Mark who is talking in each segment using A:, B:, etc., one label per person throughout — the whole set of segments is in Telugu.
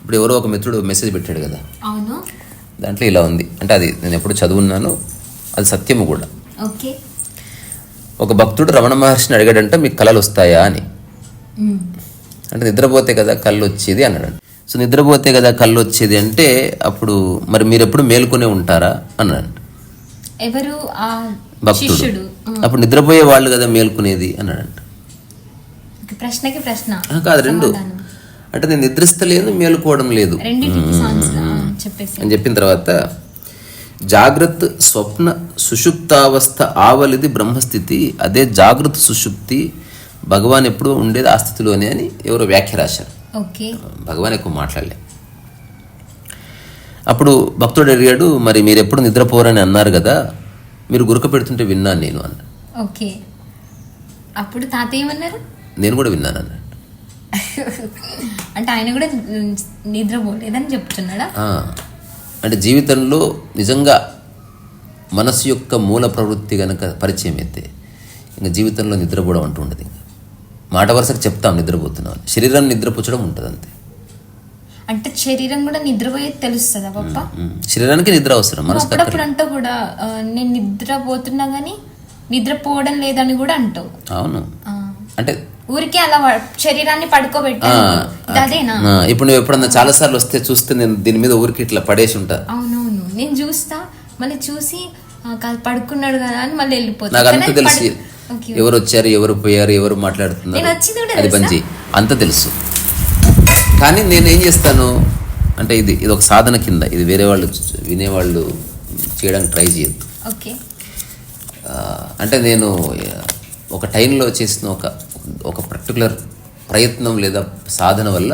A: ఇప్పుడు ఎవరో ఒక మిత్రుడు మెసేజ్ పెట్టాడు కదా.
B: అవును.
A: దాంట్లో ఇలా ఉంది. అంటే అది నేను ఎప్పుడు చదువున్నాను అది సత్యము కూడా.
B: ఓకే.
A: ఒక భక్తుడు రమణ మహర్షిని అడిగాడంట మీకు కళలు వస్తాయా? అని. అంటే నిద్రపోతే కదా కళ్ళు వచ్చేది అన్నాడు సో నిద్రపోతే కదా కళ్ళు వచ్చేది అంటే అప్పుడు మరి మీరు ఎప్పుడు మేల్కొనే ఉంటారా? అన్నాడు
B: ఎవరు?
A: భక్తుడు. అప్పుడు నిద్రపోయే వాళ్ళు కదా మేల్కొనేది అన్నాడంట.
B: ఓకే, ప్రశ్నకి ప్రశ్న.
A: కాదు రెండు. అంటే నేను నిద్రిస్తలేను మేలుకోవడం లేదు. అని చెప్పిన తర్వాత జాగ్రత్త స్వప్న సుషుప్తావస్థ ఆవలిది బ్రహ్మస్థితి అదే జాగృత సుషుప్తి భగవాన్ ఎప్పుడు ఉండేది ఆ స్థితిలోనే అని ఎవరో వ్యాఖ్య రాశారు.
B: ఓకే.
A: భగవాన్ ఎక్కువ మాట్లాడలే. అప్పుడు భక్తుడు అడిగాడు మరి మీరు ఎప్పుడు నిద్రపోరని అన్నారు కదా మీరు గురక పెడుతుంటే విన్నాను నేను అన్న.
B: ఓకే. అప్పుడు తాత ఏమన్నారు?
A: నేను కూడా విన్నాను అన్నాడు
B: అంటే ఆయన కూడా నిద్రపోలేదని చెప్తున్నాడా?
A: అంటే జీవితంలో నిజంగా మనసు యొక్క మూల ప్రవృత్తి గనక పరిచయం అయితే ఇంకా జీవితంలో నిద్రపోవడం అంటూ ఉండదు ఇంకా. మాట వరుసకు చెప్తాం నిద్రపోతున్నాం. శరీరం నిద్రపుచ్చడం ఉంటుంది అంతే
B: అంటే శరీరం కూడా నిద్రపోయేది తెలుస్తుందా పప్ప
A: ఉమ్. శరీరానికి నిద్ర అవసరం మనసు
B: అంటావు కూడా నేను నిద్రపోతున్నా గానీ నిద్రపోవడం లేదని కూడా అంటావు.
A: అవును. అంటే
B: ఊరికే అలా శరీరాన్ని పడుకోబెట్టా అదేనా
A: ఇప్పుడు నువ్వు ఎప్పుడన్నా చాలా సార్లు వస్తే చూస్తే నేను దీని మీద ఊరికి ఇట్లా పడేసి ఉంటా.
B: అవునవును. నేను చూస్తా మళ్ళీ చూసి పడుకున్నాడు కదా అని మళ్ళీ వెళ్ళిపోతా.
A: నాకు అంత తెలుసు. ఎవరు వచ్చారు ఎవరు పోయారు ఎవరు మాట్లాడుతున్నారు. అది? బంజీ. అంత తెలుసు. కానీ నేను ఏం చేస్తాను? అంటే ఇది ఇది ఒక సాధన కింద. ఇది వేరే వాళ్ళు వినేవాళ్ళు చేయడానికి ట్రై చేయొద్దు. అంటే నేను ఒక టైంలో చేసిన ఒక ఒక పర్టికులర్ ప్రయత్నం లేదా సాధన వల్ల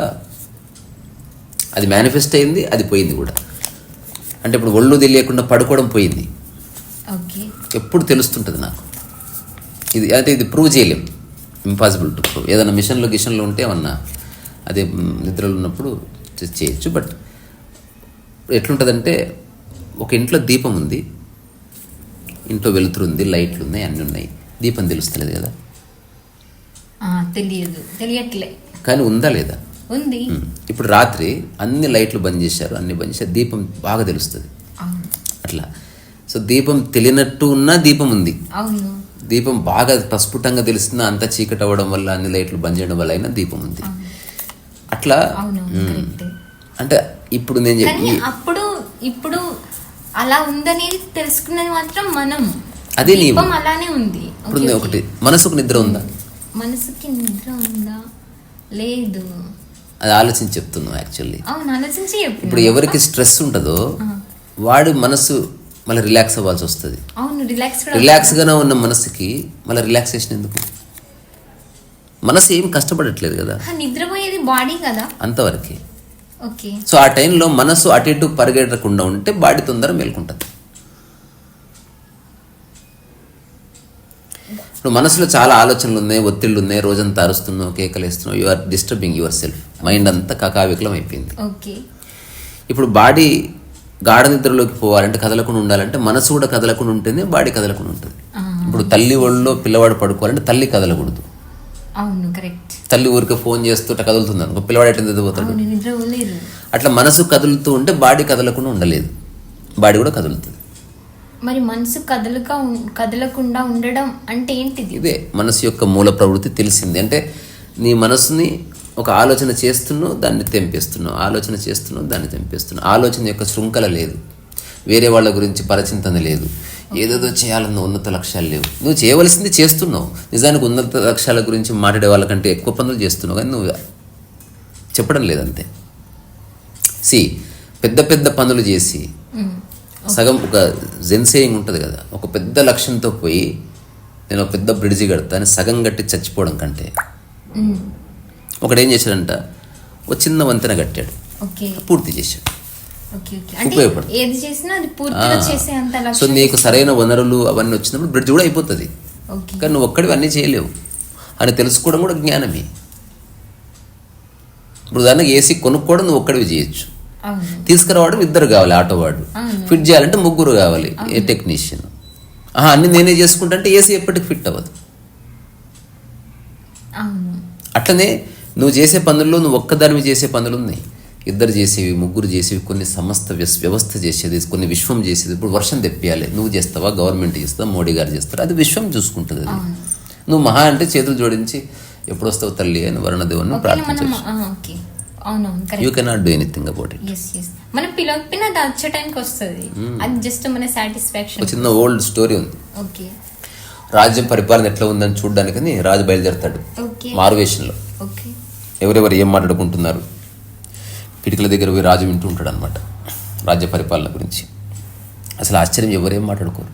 A: అది మేనిఫెస్ట్ అయింది అది పోయింది కూడా. అంటే ఇప్పుడు ఒళ్ళు తెలియకుండా పడుకోవడం పోయింది. ఎప్పుడు తెలుస్తుంటుంది నాకు. ఇది అంటే ఇది ప్రూవ్ చేయలేం. ఇంపాసిబుల్ టు ప్రూవ్ ఏదైనా మిషన్లో గిషన్లో ఉంటే ఏమన్నా అదే నిద్రలో ఉన్నప్పుడు చేయొచ్చు. బట్ ఎట్లుంటుందంటే ఒక ఇంట్లో దీపం ఉంది. ఇంట్లో వెలుతురు ఉంది లైట్లు ఉన్నాయి అన్నీ ఉన్నాయి. దీపం తెలుస్తలేదు కదా.
B: తెలియదు. తెలియట్లే.
A: కానీ ఉందా లేదా?
B: ఉంది.
A: ఇప్పుడు రాత్రి అన్ని లైట్లు బంద్ చేశారు అన్ని బంద్ చేశారు. దీపం బాగా తెలుస్తుంది. అట్లా. సో దీపం తెలియనట్టు ఉన్నా దీపం ఉంది.
B: అవును.
A: దీపం బాగా ప్రస్ఫుటంగా తెలిసిన అంత చీకటి అవ్వడం వల్ల అన్ని లైట్లు బంద్ చేయడం వల్ల అయినా దీపం ఉంది. అట్లా? అంటే ఇప్పుడు నేను చెప్పి
B: అప్పుడు ఇప్పుడు అలా ఉందనేది తెలుసుకున్నది మాత్రం మనం.
A: అదే
B: అలానే ఉంది.
A: ఇప్పుడు. ఒకటి మనసుకు నిద్ర ఉందా?
B: మనసుకి నిద్ర ఉందా? లేదు.
A: అది ఆలోచించి చెప్తున్నాం యాక్చువల్లీ
B: అవును ఆలోచించి
A: ఇప్పుడు ఎవరికి స్ట్రెస్ ఉంటుందో వాడి మనసు మళ్ళీ రిలాక్స్ అవ్వాల్సి వస్తుంది.
B: అవును రిలాక్స్
A: రిలాక్స్గానే ఉన్న మనసుకి మళ్ళీ రిలాక్సేషన్ ఎందుకు? మనసు ఏం కష్టపడట్లేదు కదా.
B: నిద్రపోయేది బాడీ కదా.
A: అంతవరకే.
B: ఓకే.
A: సో ఆ టైంలో మనసు అటు ఇటు పరిగెట్టకుండా ఉంటే బాడీ తొందర మేల్కుంటుంది. ఇప్పుడు మనసులో చాలా ఆలోచనలు ఉన్నాయి ఒత్తిళ్ళు ఉన్నాయి రోజంతా అరుస్తున్నావు కేకలేస్తున్నావు you are disturbing yourself mind అంతా కకావికలం అయిపోయింది. ఇప్పుడు బాడీ గాఢ నిద్రలోకి పోవాలంటే కదలకుండా ఉండాలంటే మనసు కూడా కదలకుండా ఉంటేనే బాడీ కదలకుండా ఉంటుంది. ఇప్పుడు తల్లి ఒళ్ళో పిల్లవాడు పడుకోవాలంటే తల్లి కదలకూడదు.
B: అవును కరెక్ట్.
A: తల్లి ఊరికే ఫోన్ చేస్తుంటే కదులుతుంది అనుకో పిల్లవాడు ఎట్లా నిద్రపోతాడు అట్లా మనసు కదులుతూ ఉంటే బాడీ కదలకుండా ఉండలేదు. బాడీ కూడా కదులుతుంది.
B: మరి మనసు కదలక ఉం- కదలకుండా ఉండడం అంటే ఏంటిది?
A: ఇదే మనసు యొక్క మూల ప్రవృత్తి తెలిసింది. అంటే నీ మనసుని ఒక ఆలోచన చేస్తున్నావు దాన్ని తెంపేస్తున్నావు. ఆలోచన చేస్తున్నావు దాన్ని తెంపేస్తున్నావు. ఆలోచన యొక్క శృంఖల లేదు. వేరే వాళ్ళ గురించి పరచింతన లేదు. ఏదేదో చేయాలన్న ఉన్నత లక్ష్యాలు లేవు. నువ్వు చేయవలసింది చేస్తున్నావు. నిజానికి ఉన్నత లక్ష్యాల గురించి మాట్లాడే వాళ్ళకంటే ఎక్కువ పనులు చేస్తున్నావు. కానీ నువ్వు చెప్పడం లేదంతే. సి పెద్ద పెద్ద పనులు చేసి సగం ఒక జెన్సేయింగ్ ఉంటుంది కదా ఒక పెద్ద లక్ష్యంతో పోయి నేను ఒక పెద్ద బ్రిడ్జి కడతా అని సగం కట్టి చచ్చిపోవడం కంటే. ఒకడు ఏం చేశాడంట ఒక చిన్న వంతెన కట్టాడు. పూర్తి చేశాడు. ఉపయోగపడు. సో నీకు సరైన వనరులు అవన్నీ వచ్చినప్పుడు బ్రిడ్జ్ కూడా అయిపోతుంది. కానీ నువ్వు ఒక్కడివి అన్నీ చేయలేవు. అని తెలుసుకోవడం కూడా జ్ఞానమే. ఇప్పుడు దానికి ఏసీ కొనుక్కోవడం నువ్వు ఒక్కడివి చేయొచ్చు. తీసుకురావడం ఇద్దరు కావాలి ఆటో వాడు. ఫిట్ చేయాలంటే ముగ్గురు కావాలి ఏ టెక్నీషియన్ ఆహా అన్ని నేనే చేసుకుంటా అంటే ఏసీ ఎప్పటికి ఫిట్ అవ్వదు. అట్లనే నువ్వు చేసే పనుల్లో నువ్వు ఒక్కదానివి చేసే పనులు ఉన్నాయి. ఇద్దరు చేసేవి ముగ్గురు చేసేవి కొన్ని సమస్త వ్యవస్థ చేసేది కొన్ని విశ్వం చేసేది. ఇప్పుడు వర్షం తెప్పియాలి. నువ్వు చేస్తావా గవర్నమెంట్ చేస్తావా మోడీ గారు చేస్తారు? అది విశ్వం చూసుకుంటుంది అది. నువ్వు మహా అంటే చేతులు జోడించి ఎప్పుడు వస్తావు తల్లి అని వరుణదేవుని ప్రార్థించవచ్చు.
B: అవునవును
A: you cannot do anything about it
B: yes yes మనం పిలవకపోయినా అది వచ్చే టైంకి వస్తుంది. అది జస్ట్ మన సాటిస్ఫాక్షన్
A: చిన్న ఓల్డ్ స్టోరీ ఉంది.
B: ఓకే.
A: రాజ్యం పరిపాలన ఎట్లా ఉందని చూడడానికని రాజు బయలుదేరతాడు. మారువేషంలో.
B: ఓకే.
A: ఎవరెవరు ఏం మాట్లాడుకుంటున్నారు? కిటికల దగ్గర పోయి రాజు వింటూ ఉంటాడు అనమాట రాజ్య పరిపాలన గురించి. అసలు ఆశ్చర్యం ఎవరేం మాట్లాడుకోరు?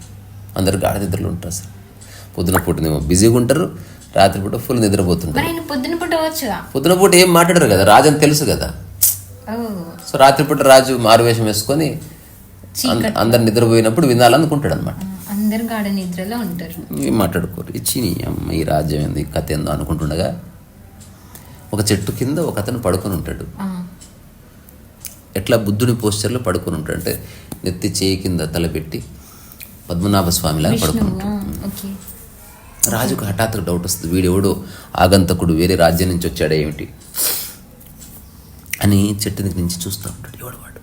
A: అందరు గాఢ నిద్రలో ఉంటారు అసలు. పొద్దున పూటనేమో బిజీగా ఉంటారు. రాత్రిపూట ఫుల్ నిద్రపోతుంటారు.
B: పొద్దున పూట
A: ఏం మాట్లాడరు కదా రాజు అని తెలుసు కదా. సో రాత్రిపూట రాజు మారువేషం వేసుకొని అంద- అందరు నిద్రపోయినప్పుడు వినాలనుకుంటాడు అనమాట
B: అందరు గాఢ నిద్రలో ఉంటారు.
A: ఏం మాట్లాడుకోరు. ఇచ్చి అమ్మ ఈ రాజ్యం ఏంది కథ ఏందో అనుకుంటుండగా ఒక చెట్టు కింద ఒక అతను పడుకొని ఉంటాడు. ఎట్లా బుద్ధుని పోస్చర్లో పడుకొని ఉంటాడు అంటే నెత్తి చేయి కింద తలపెట్టి పద్మనాభ స్వామిలాగా పడుకొని ఉంటాడు. రాజుకు హఠాత్తుగా డౌట్ వస్తుంది. వీడెవడో ఆగంతకుడు వేరే రాజ్యం నుంచి వచ్చాడా ఏమిటి? అని చెట్టు దగ్గర నుంచి చూస్తూ ఉంటాడు. ఎవడు వాడు?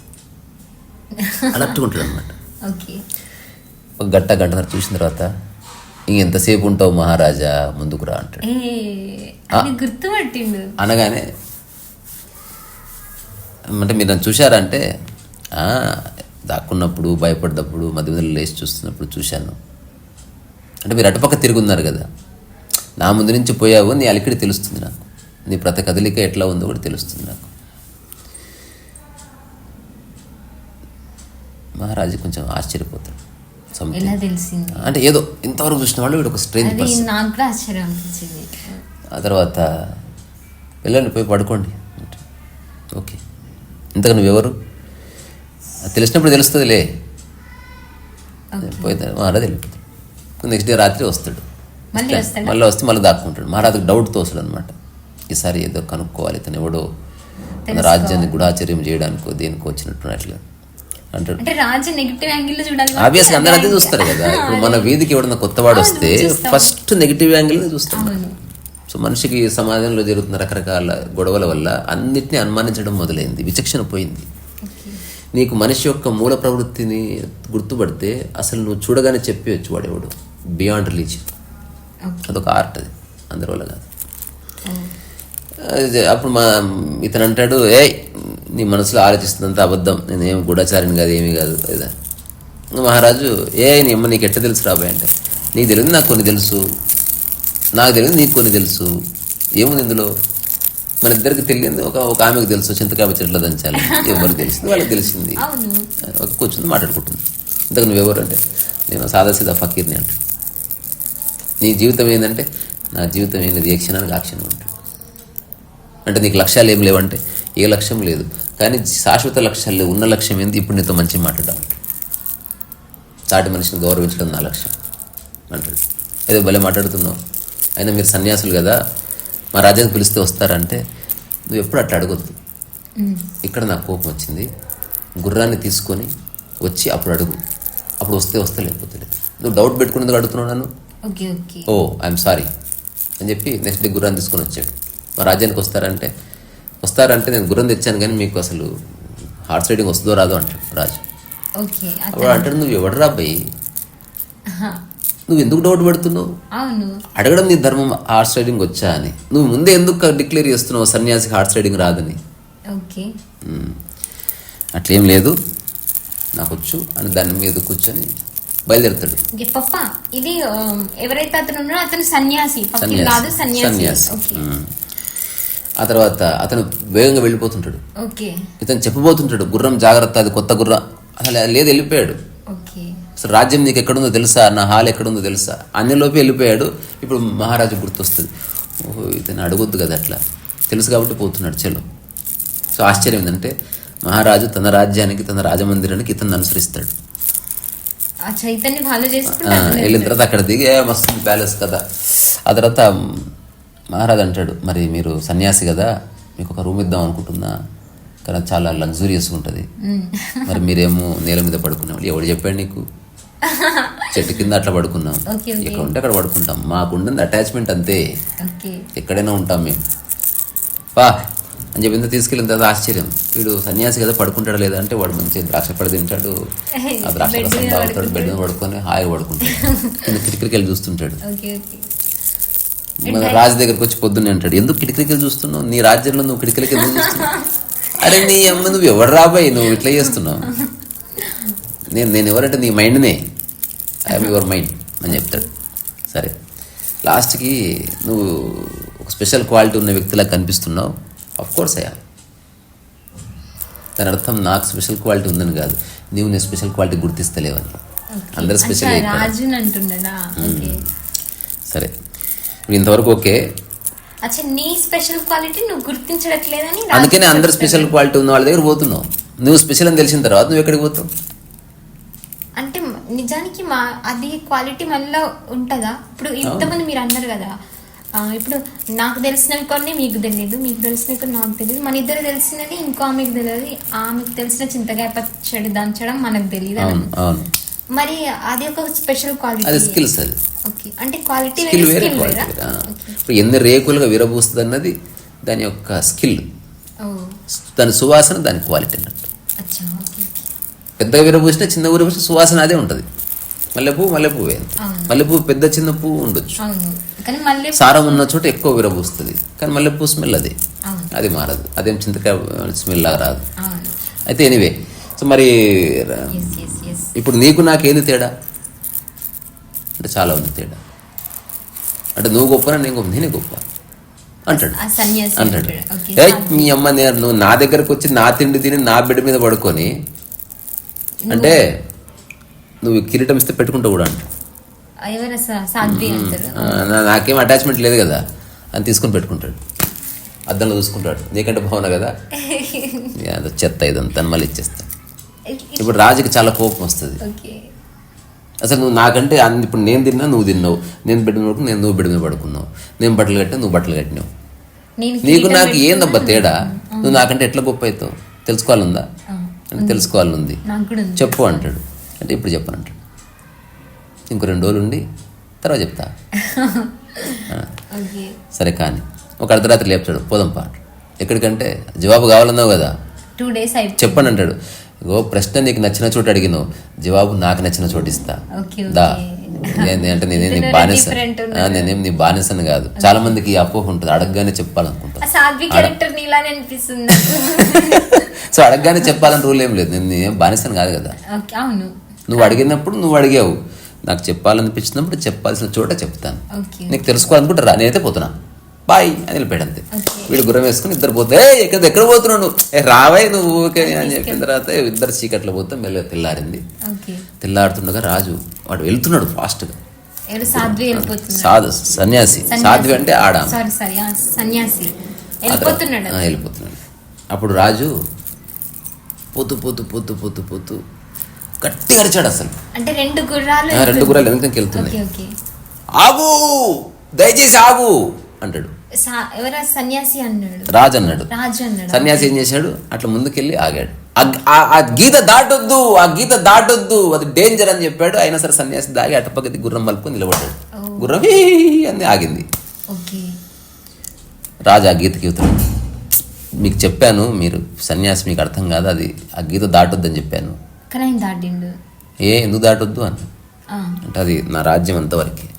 A: అలర్ట్గా ఉంటాడు అనమాట ఒక గంట గంటన్నర చూసిన తర్వాత ఇంకెంతసేపు ఉంటావు మహారాజా? ముందుకు రా అంటాడు.
B: గుర్తుపట్టిండు.
A: అనగానే అంటే మీరు నన్ను చూశారంటే "ఆ, దాక్కున్నప్పుడు భయపడ్డప్పుడు మధ్య మధ్యలో లేచి చూస్తున్నప్పుడు చూశాను. అంటే మీరు అటుపక్క తిరుగున్నారు కదా. నా ముందు నుంచి పోయావు నీ అలికిడి తెలుస్తుంది నాకు. నీ ప్రతి కదలిక ఎట్లా ఉందో కూడా తెలుస్తుంది నాకు. మహారాజు కొంచెం ఆశ్చర్యపోతాడు అంటే ఏదో ఇంతవరకు చూసిన వాళ్ళు వీడు ఒక స్ట్రేంజ్ ఆ తర్వాత వెళ్ళండి పోయి పడుకోండి. ఓకే. ఇంతకు నువ్వెవరు తెలిసినప్పుడు తెలుస్తుందిలే. పోయితే మహారాజు వెళ్ళిపోతాడు నెక్స్ట్ డే రాత్రి వస్తాడు.
B: మళ్ళీ
A: వస్తే మళ్ళీ దాక్కుంటాడు. మహారాజుకు డౌట్ తోస్తాడు అనమాట ఈసారి ఏదో కనుక్కోవాలి ఇతను ఎవడో రాజ్యాన్ని గుడాచర్యం చేయడానికో దేనికో వచ్చినట్టు అట్లా. అంటాడు. ఆబ్వియస్గా అందరూ అదే చూస్తారు కదా. ఇప్పుడు మన వీధికి ఎవడన్నా కొత్తవాడు వస్తే ఫస్ట్ నెగిటివ్ యాంగిల్ చూస్తాం.
B: అవును.
A: సో మనిషికి సమాజంలో జరుగుతున్న రకరకాల గొడవల వల్ల అన్నిటినీ అనుమానించడం మొదలైంది. విచక్షణ పోయింది. నీకు మనిషి యొక్క మూల ప్రవృత్తిని గుర్తుపడితే అసలు నువ్వు చూడగానే చెప్పేయచ్చు వాడెవడు. బియాండ్ రిలీజియన్ అదొక ఆర్ట్ అది. అందరి వల్ల కాదు. అప్పుడు మా ఇతను అంటాడు ఏ నీ మనసులో ఆలోచిస్తున్నంత అబద్ధం. నేనేం గూఢచారిని కాదు ఏమీ కాదు. లేదా? మహారాజు ఏ నీ అమ్మ నీకు ఎట్ట తెలుసు రాబాయ్? అంటే నీకు తెలియదు నాకు కొన్ని తెలుసు. నాకు తెలియదు నీకు కొన్ని తెలుసు. ఏముంది ఇందులో? మన ఇద్దరికి తెలియంది ఒక ఒక ఆమెకు తెలుసు చింతకాయ చెట్ల దంచాలి? ఎవరికి తెలిసింది? వాళ్ళకి తెలిసింది. కూర్చుని మాట్లాడుకుంటుంది. ఇంతకు నువ్వెవరు అంటే నేను సాదాసీదా ఫకీర్ని అంటే నీ జీవితం ఏంటంటే నా జీవితం ఏం లేదు ఏ క్షణానికి ఆ క్షణం ఉంటుంది. అంటే నీకు లక్ష్యాలు ఏం లేవంటే ఏ లక్ష్యం లేదు. కానీ శాశ్వత లక్ష్యాలు లేవు. ఉన్న లక్ష్యం ఏంది? ఇప్పుడు నీతో మంచి మాట్లాడడం సాటి మనిషిని గౌరవించడం నా లక్ష్యం అంటాడు. ఏదో భలే మాట్లాడుతున్నావు. అయినా మీరు సన్యాసులు కదా మా రాజ్యానికి పిలిస్తే వస్తారంటే నువ్వు ఎప్పుడు అట్లా అడగొద్దు. ఇక్కడ నాకు కోపం వచ్చింది. గుర్రాన్ని తీసుకొని వచ్చి అప్పుడు అడుగు. అప్పుడు వస్తే వస్తే లేకపోతే లేదు. నువ్వు డౌట్ పెట్టుకునేందుకు అడుగుతున్నావు నన్ను?
B: Okay okay.
A: Oh I'm sorry. అని చెప్పి నెక్స్ట్ డే గుర్రాన్ని తీసుకొని వచ్చాడు. మా రాజ్యానికి వస్తారంటే వస్తారంటే నేను గుర్రం తెచ్చాను కానీ మీకు అసలు హార్స్ రైడింగ్ వస్తుందో రాదో అంటాడు రాజు.
B: ఓకే
A: అప్పుడు అంటాడు నువ్వు ఎవడరా అబ్బాయి. నువ్వు ఎందుకు డౌట్ పెడుతున్నావు? అడగడం నీ ధర్మం హార్స్ రైడింగ్ వచ్చా అని. నువ్వు ముందే ఎందుకు డిక్లేర్ చేస్తున్నావు సన్యాసికి హార్స్ రైడింగ్ రాదని. అట్లేం లేదు. నాకు వచ్చు. అని దాని మీద కూర్చొని బయలుదేరుతాడు.
B: పప్ప ఇది ఆ, ఎవరైతే అతను అతను సన్యాసి కాదు సన్యాసి.
A: ఆ. తర్వాత అతను వేగంగా వెళ్ళిపోతుంటాడు.
B: ఓకే.
A: ఇతను చెప్పబోతుంటాడు గుర్రం జాగ్రత్త అది కొత్త గుర్రం. అసలు లేదు వెళ్ళిపోయాడు. అసలు రాజ్యం నీకు ఎక్కడుందో తెలుసా? నా హాల్ ఎక్కడుందో తెలుసా? అన్నిలోపే వెళ్ళిపోయాడు. ఇప్పుడు మహారాజు గుర్తొస్తుంది. ఓహో ఇతను అడగొద్దు కదా అట్లా. తెలుసు కాబట్టి పోతున్నాడు చలో. సో ఆశ్చర్యం ఏంటంటే మహారాజు తన రాజ్యానికి తన రాజమందిరానికి ఇతను అనుసరిస్తాడు.
B: ఆ చైతన్య
A: వెళ్ళిన తర్వాత అక్కడ దిగి "ఏ, మస్తు ప్యాలెస్ కదా. ఆ తర్వాత మహారాజు అంటాడు మరి మీరు సన్యాసి కదా మీకు ఒక రూమ్ ఇద్దాం అనుకుంటున్నా కానీ చాలా లగ్జూరియస్గా ఉంటుంది. మరి మీరేమో నేల మీద పడుకునేవాళ్ళు ఎవడు చెప్పాడు నీకు? చెట్టు కింద అట్లా పడుకున్నాం. ఎక్కడ ఉంటే అక్కడ పడుకుంటాం. మాకుండదు అటాచ్మెంట్ అంతే. ఎక్కడైనా ఉంటాం మేము. పా. అని చెప్పి ఇంత తీసుకెళ్ళిన తర్వాత ఆశ్చర్యం. వీడు సన్యాసి కదా పడుకుంటాడా లేదా అంటే వాడు మంచిగా ద్రాక్ష పడి తింటాడు. ఆ ద్రాక్ష రసం తాగుతాడు బెడ్ మీద పడుకొని హాయిగా పడుకుంటాడు. కింద కిటికీకి వెళ్ళి చూస్తుంటాడు మన రాజు దగ్గరకు వచ్చి పొద్దున్నే అంటాడు ఎందుకు వెళ్ళి చూస్తున్నావు? నీ రాజ్యంలో నువ్వు కిటికీలకి ఎందుకు చూస్తున్నావు? అరే నీ అమ్మ నువ్వు ఎవడు రాబాయి నువ్వు ఇట్లా చేస్తున్నావు. నేను నేను ఎవరంటే నీ మైండ్నే? ఐఎమ్ యువర్ మైండ్ అని చెప్తాడు. సరే. లాస్ట్కి నువ్వు ఒక స్పెషల్ క్వాలిటీ ఉన్న వ్యక్తిలా కనిపిస్తున్నావు. ఆఫ్ కోర్స్ అయ్యా దాని అర్థం నాకు స్పెషల్ క్వాలిటీ ఉందని కాదు. నీవు నీ స్పెషల్ క్వాలిటీ గుర్తిస్తలేవని. అందరు స్పెషల్
B: ఓకే
A: సరే. ఇంతవరకు ఓకే.
B: అచ్చా నీ స్పెషల్ క్వాలిటీ నువ్వు గుర్తించట్లేదని రాజు
A: అందుకనే అందరు. స్పెషల్ క్వాలిటీ ఉన్న వాళ్ళ దగ్గర పోతున్నావు. నువ్వు స్పెషల్ అని తెలిసిన తర్వాత నువ్వు ఎక్కడికి పోతావు?
B: అంటే నిజానికి మా అది క్వాలిటీ మనలో ఉంటుందా? ఇప్పుడు ఇంతమంది మీరు అన్నారు కదా ఇప్పుడు నాకు తెలిసినవి కొన్ని మీకు తెలియదు మీకు తెలిసినవి కొన్ని నాకు తెలియదు మన ఇద్దరు తెలిసినది ఇంకో ఆమెకు తెలియదు. ఆమెకు తెలిసిన చింతకాయ పచ్చడి దంచడం మనకు తెలియదు మరి అది ఒక స్పెషల్
A: అది
B: క్వాలిటీ
A: స్కిల్స్ అది.
B: ఓకే అంటే క్వాలిటీ
A: స్కిల్
B: వేరే
A: క్వాలిటీ. ఇప్పుడు ఎన్ని రేకులుగా విరబూస్తుంది అన్నది దాని యొక్క స్కిల్ దాని సువాసన దాని క్వాలిటీ అన్నట్టు. పెద్దగా విరబూసినా చిన్న విరబూసిన సువాసన అదే ఉంటుంది. మల్లెపూ మల్లెపువ్వే. మల్లెపువ్వు పెద్ద చిన్న పువ్వు ఉండొచ్చు.
B: కానీ మళ్ళీ
A: సారం ఉన్న చోట ఎక్కువ విరబూస్తుంది. కానీ మల్లెపూ స్మెల్ అది. అది మారదు. అదేం చింతకాయ స్మెల్ లాగా రాదు. అయితే ఎనివే సో మరి ఇప్పుడు నీకు నాకేంది తేడా? అంటే చాలా ఉంది తేడా. అంటే నువ్వు గొప్పనా నేను గొప్ప నేనే గొప్ప? అంటాడు. అంటాడు.
B: అంటాడు.
A: మీ అమ్మ నేను నువ్వు నా దగ్గరకు వచ్చి నా తిండి తిని నా బిడ్డ మీద పడుకొని అంటే నువ్వు కిరీటం ఇస్తే పెట్టుకుంటావు కూడా అంట
B: సాధ్వి అంటారు.
A: నాకేం అటాచ్మెంట్ లేదు కదా. అని తీసుకొని పెట్టుకుంటాడు. అద్దంలో చూసుకుంటాడు. నీకంటే బాగున్నా కదా. అదో చెత్త ఇదంతా అని మళ్ళీ ఇచ్చేస్తాను ఇప్పుడు రాజుకి చాలా కోపం వస్తుంది. అసలు నువ్వు నాకంటే అన్ని- ఇప్పుడు నేను తిన్నా నువ్వు తిన్నావు. నేను బిడ్డ పడుకుని నేను నువ్వు బిడ్డ మీద పడుకున్నావు. నేను బట్టలు కట్టినా నువ్వు బట్టలు కట్టినావు. నీకు నాకు. ఏందబ్బా తేడా? నువ్వు నాకంటే ఎట్లా గొప్ప అవుతావు? తెలుసుకోవాలందా?
B: ఆ,
A: అంటే తెలుసుకోవాలనుంది
B: నాకు కూడా ఉంది.
A: చెప్పు అంటాడు. అంటే ఇప్పుడు చెప్పను అంటాడు. ఇంకో రెండు రోజులు ఉండి తర్వాత చెప్తా. సరే కానీ ఒక అర్ధరాత్రి లేపుతాడు పోదాం పాట ఎక్కడికంటే జవాబు కావాలన్నావు కదా.
B: టూ డేస్
A: చెప్పండి అంటాడు. ఇగో ప్రశ్న నీకు నచ్చిన చోటు అడిగినావు. జవాబు నాకు నచ్చిన చోటు ఇస్తా. దా. అంటే నేనేం నీ బానిస నేనేం నీ బానిసని కాదు. చాలా మందికి అపోహ ఉంటుంది. అడగగానే చెప్పాలనుకుంటా. సో అడగగానే చెప్పాలని రూల్ ఏం లేదు. నేను బానిసని కాదు కదా. నువ్వు అడిగినప్పుడు నువ్వు అడిగావు. నాకు చెప్పాలనిపించినప్పుడు చెప్పాల్సిన చోట చెప్తాను.
B: ఓకే
A: నీకు తెలుసుకోవాలనుకుంటే రా నేనైతే పోతున్నా. బాయ్ అని వెళ్ళిపోయాడు అంతే. వీడు గుర్రం వేసుకుని ఇద్దరు పోతే "ఏయ్, ఎక్కడ ఎక్కడ పోతున్నావు నువ్వు? నువ్వు ఊరికే. అని చెప్పిన తర్వాత ఇద్దరు చీకట్లో పోతే మెల్లగా తెల్లారింది.
B: ఓకే
A: తెల్లారుతుండగా రాజు వాడు వెళ్తున్నాడు ఫాస్ట్గా. సాధు సన్యాసి. సాధ్వి అంటే ఆడ.
B: వెళ్ళిపోతున్నాడు.
A: అప్పుడు రాజు పోతూ పోతూ పోతూ పోతూ పోతూ గట్టిగా అరిచాడు అసలు.
B: అంటే రెండు గుర్రాలు
A: రెండు గుర్రాలు వెనక్కి వెళ్తున్నాయి. ఆగు! దయచేసి ఆగు! అంటాడు.
B: ఎవరా? సన్యాసి అన్నాడు.
A: రాజు అన్నాడు.
B: రాజు అన్నాడు.
A: సన్యాసి ఏం చేశాడు? అట్లా ముందుకెళ్ళి ఆగాడు. ఆ- గీత దాటొద్దు! ఆ గీత దాటొద్దు! అది డేంజర్ అని చెప్పాడు. అయినా సరే సన్యాసి దాగి అటపక్కది గుర్రం మలుపుకొని నిలబడ్డాడు. గుర్రం అని ఆగింది. రాజు ఆ గీతకి మీకు చెప్పాను మీరు సన్యాసి మీకు అర్థం కాదు అది ఆ గీత దాటొద్దని చెప్పాను.
B: కానీ ఆయన దాటిండు?
A: ఏ ఎందుకు దాటొద్దు అని. అంటే అది నా రాజ్యం అంతవరకే.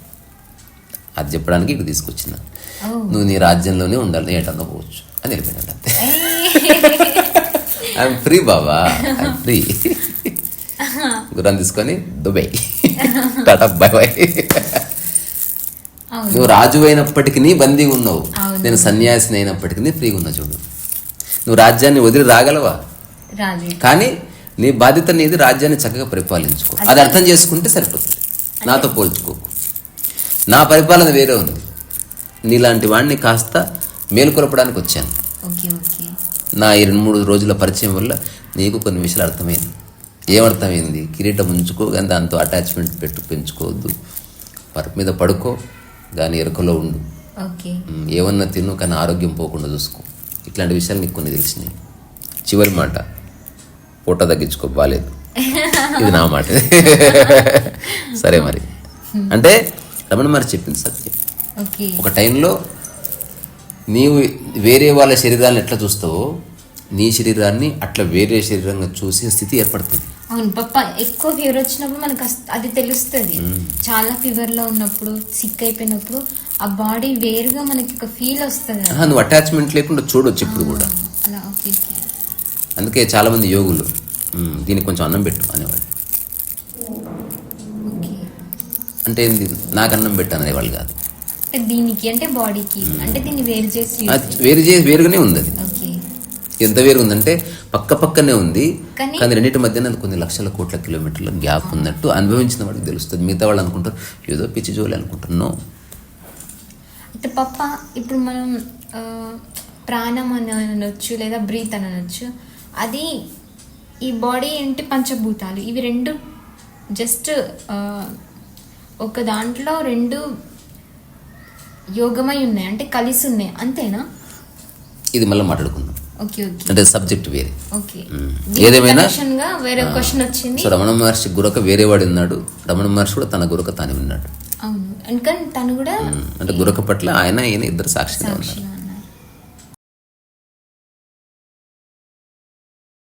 A: అది చెప్పడానికి ఇక్కడ తీసుకొచ్చిన. నువ్వు నీ రాజ్యంలోనే ఉండాలి ఏటన్నా పోవచ్చు. అని వెళ్ళిపోయినాడు అంతే. ఐఎమ్ ఫ్రీ బాబా ఐఎమ్ ఫ్రీ గుర్రం తీసుకొని దుబాయ్. టాటా బాయ్ బాయ్ నువ్వు రాజు అయినప్పటికీ బందీ ఉన్నావు. నేను సన్యాసిని అయినప్పటికీ ఫ్రీగా ఉన్నా చూడు. నువ్వు రాజ్యాన్ని వదిలి రాగలవా? కానీ నీ బాధ్యత నీది రాజ్యాన్ని చక్కగా పరిపాలించుకో. అది. అర్థం చేసుకుంటే సరిపోతుంది. నాతో పోల్చుకోకు నా పరిపాలన వేరే ఉంది. నీలాంటి వాడిని కాస్త మేలుకొలపడానికి వచ్చాను. నా ఈ రెండు మూడు రోజుల పరిచయం వల్ల నీకు కొన్ని విషయాలు అర్థమైంది. ఏమర్థమైంది? కిరీటం ఉంచుకో కానీ దాంతో అటాచ్మెంట్ పెట్టు పెంచుకోవద్దు. పరుపు మీద పడుకో దాని ఎరుకలో ఉండు. ఏమన్నా తిను కానీ ఆరోగ్యం పోకుండా చూసుకో. ఇట్లాంటి విషయాలు నీకు కొన్ని తెలిసినాయి. చివరి మాట. పూట తగ్గించుకో బాలేదు ఇది నా మాట. సరే మరి. అంటే రమణ మరి చెప్పింది సత్యం.
B: ఓకే.
A: ఒక టైంలో నీవు వేరే వాళ్ళ శరీరాన్ని ఎట్లా చూస్తావో నీ శరీరాన్ని అట్లా వేరే శరీరంగా చూసే స్థితి ఏర్పడుతుంది.
B: అవును పప్ప ఎక్కువ ఫీవర్ వచ్చినప్పుడు మనకు అది తెలుస్తుంది. చాలా ఫీవర్లో ఉన్నప్పుడు సిక్ అయిపోయినప్పుడు ఆ బాడీ వేరుగా మనకి ఒక ఫీల్ వస్తుంది
A: నువ్వు అటాచ్మెంట్ లేకుండా చూడొచ్చు ఇప్పుడు కూడా.
B: అలా ఓకే.
A: అందుకే చాలామంది యోగులు "మ్మ్, దీనికి కొంచెం అన్నం పెట్టు అనేవాళ్ళు. అంటే ఏంది? నాకు అన్నం పెట్టు అనేవాళ్ళు కాదు.
B: అంటే దీనికి అంటే బాడీకి అంటే దీన్ని వేరు చేసి
A: వేరు చేసి వేరుగానే ఉంది అది ఎంత వేరు ఉందంటే పక్క పక్కనే ఉంది
B: కానీ-
A: రెండింటి మధ్యన కొన్ని లక్షల కోట్ల కిలోమీటర్ల గ్యాప్ ఉన్నట్టు అనుభవించిన వాడికి తెలుస్తుంది. మిగతా వాళ్ళు అనుకుంటారు ఏదో పిచ్చి జోలి అనుకుంటారు. నో.
B: అంటే పప్ప ఇప్పుడు మనం ప్రాణం అని అనొచ్చు లేదా బ్రీత్ అని అనొచ్చు అది ఈ బాడీ ఏంటి పంచభూతాలు? ఇవి రెండు జస్ట్ ఒక దాంట్లో రెండు యోగమై ఉన్నాయి. అంటే కలిసి ఉన్నాయి. అంతేనా?
A: ఇది మళ్ళీ మాట్లాడుకుందాం.
B: ఓకే ఓకే
A: అంటే సబ్జెక్ట్ వేరే.
B: ఓకే
A: ఏదేమైనా-
B: వేరే క్వశ్చన్ వచ్చింది.
A: సో రమణ మహర్షి గురక వేరే వాడు ఉన్నాడు. రమణ మహర్షి కూడా తన గురక తానే ఉన్నాడు.
B: అవును. తను కూడా
A: అంటే గురక పట్ల ఆయన ఈయన ఇద్దరు సాక్షిగా ఉన్నారు.